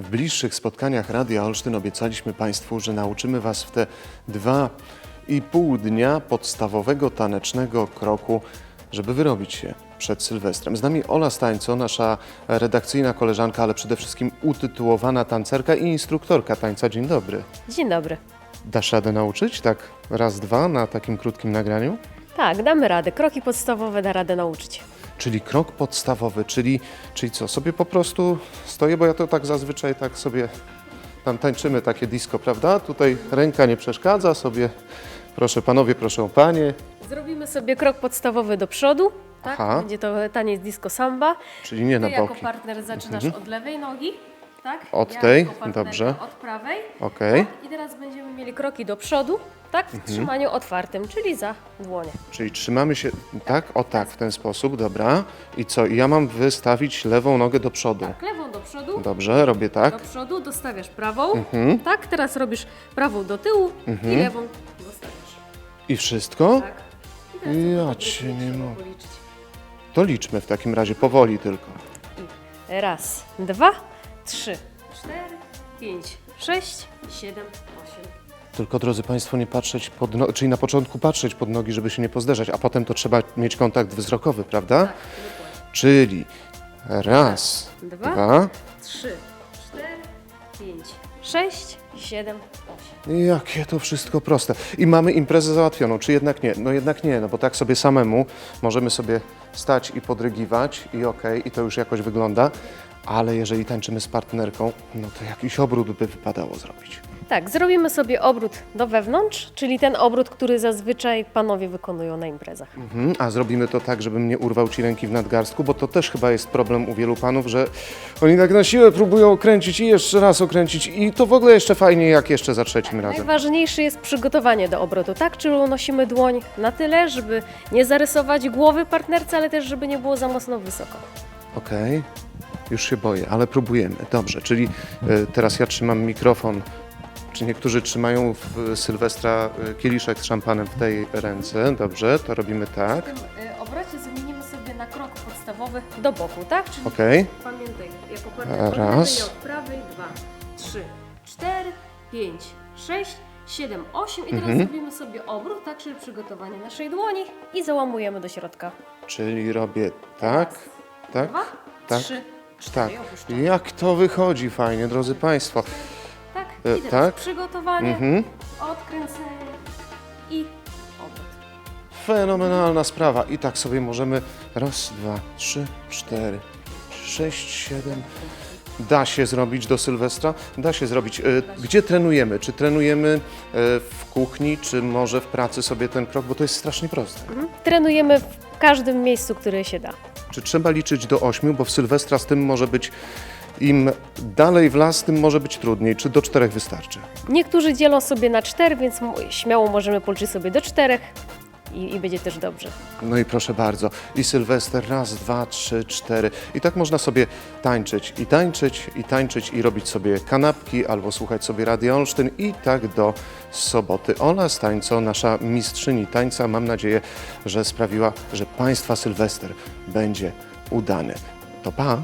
W bliższych spotkaniach Radia Olsztyn obiecaliśmy Państwu, że nauczymy Was w te dwa i pół dnia podstawowego tanecznego kroku, żeby wyrobić się przed Sylwestrem. Z nami Ola Stańco, nasza redakcyjna koleżanka, ale przede wszystkim utytułowana tancerka i instruktorka tańca. Dzień dobry. Dzień dobry. Dasz radę nauczyć tak raz, dwa na takim krótkim nagraniu? Tak, damy radę. Kroki podstawowe da radę nauczyć. Czyli krok podstawowy, czyli, czyli co, sobie po prostu stoję, bo ja to tak zazwyczaj tak sobie tam tańczymy takie disco, prawda? Tutaj ręka nie przeszkadza sobie. Proszę panowie, proszę panie. Zrobimy sobie krok podstawowy do przodu. Tak? Aha. Będzie to taniec disco samba. Czyli nie Ty na jako boki. partner zaczynasz od lewej nogi. Tak? Od ja tej? jako partnerka Dobrze. Od prawej. Okej. Tak? I teraz będziemy mieli kroki do przodu, tak? W trzymaniu otwartym, czyli za dłonie. Czyli trzymamy się, tak? O tak, w ten sposób, dobra. I co? Ja mam wystawić lewą nogę do przodu. Tak, lewą do przodu. Dobrze, robię Do tak. przodu dostawiasz prawą. Tak, teraz robisz prawą do tyłu i lewą dostawiasz. I wszystko? Tak. I teraz Ja tylko cię nie mogę. policzyć. To liczmy w takim razie, powoli tylko. Raz, dwa, trzy, cztery, pięć, sześć, siedem, osiem. Tylko drodzy Państwo, nie patrzeć pod nogi, czyli na początku patrzeć pod nogi, żeby się nie pozderzać, a potem to trzeba mieć kontakt wzrokowy, prawda? Tak, dokładnie. Czyli raz, Dwa. dwa. Trzy, cztery, pięć, sześć, siedem, osiem. Jakie to wszystko proste. I mamy imprezę załatwioną, czy jednak nie? No jednak nie, no bo tak sobie samemu możemy sobie stać i podrygiwać i okej, i to już jakoś wygląda, ale jeżeli tańczymy z partnerką, no to jakiś obrót by wypadało zrobić. Tak, zrobimy sobie obrót do wewnątrz, czyli ten obrót, który zazwyczaj panowie wykonują na imprezach. Mhm, a zrobimy to tak, żebym nie urwał ci ręki w nadgarstku, bo to też chyba jest problem u wielu panów, że oni tak na siłę próbują okręcić i jeszcze raz okręcić i to w ogóle jeszcze fajnie jak jeszcze za trzecim razem. Najważniejsze jest przygotowanie do obrotu, tak? Czyli unosimy dłoń na tyle, żeby nie zarysować głowy partnerce, ale też żeby nie było za mocno wysoko. Okej, już się boję, ale próbujemy. Dobrze, czyli e, teraz ja trzymam mikrofon. Czy niektórzy trzymają w Sylwestra e, kieliszek z szampanem w tej ręce? Dobrze, to robimy tak. W tym y, obrocie zamienimy sobie na krok podstawowy do boku, tak? Czyli Okej, pamiętaj, jako partner Raz. od prawej, dwa, trzy, cztery, pięć, sześć, siedem, osiem i teraz Mhm. zrobimy sobie obrót, tak, czyli przygotowanie naszej dłoni i załamujemy do środka. czyli robię tak, tak, Dwa, tak, trzy, tak. opuszczamy. Jak to wychodzi fajnie, drodzy Państwo. Tak, E, i teraz tak. przygotowanie, Mhm. odkręcenie i obrót. Fenomenalna sprawa. I tak sobie możemy raz, dwa, trzy, cztery, sześć, siedem. Da się zrobić do Sylwestra? Da się zrobić. E, Gdzie trenujemy? Czy trenujemy e, w kuchni, czy może w pracy sobie ten krok? Bo to jest strasznie proste. Mhm. Trenujemy w każdym miejscu, które się da. Czy trzeba liczyć do ośmiu? Bo w Sylwestra z tym może być, im dalej w las, tym może być trudniej. Czy do czterech wystarczy? Niektórzy dzielą sobie na cztery, więc śmiało możemy policzyć sobie do czterech i, i będzie też dobrze. No i proszę bardzo, i Sylwester, raz, dwa, trzy, cztery. I tak można sobie tańczyć, i tańczyć, i tańczyć, i robić sobie kanapki, albo słuchać sobie Radio Olsztyn i tak do soboty. Ola Stańco, nasza mistrzyni tańca, mam nadzieję, że sprawiła, że Państwa Sylwester będzie udany. To pa!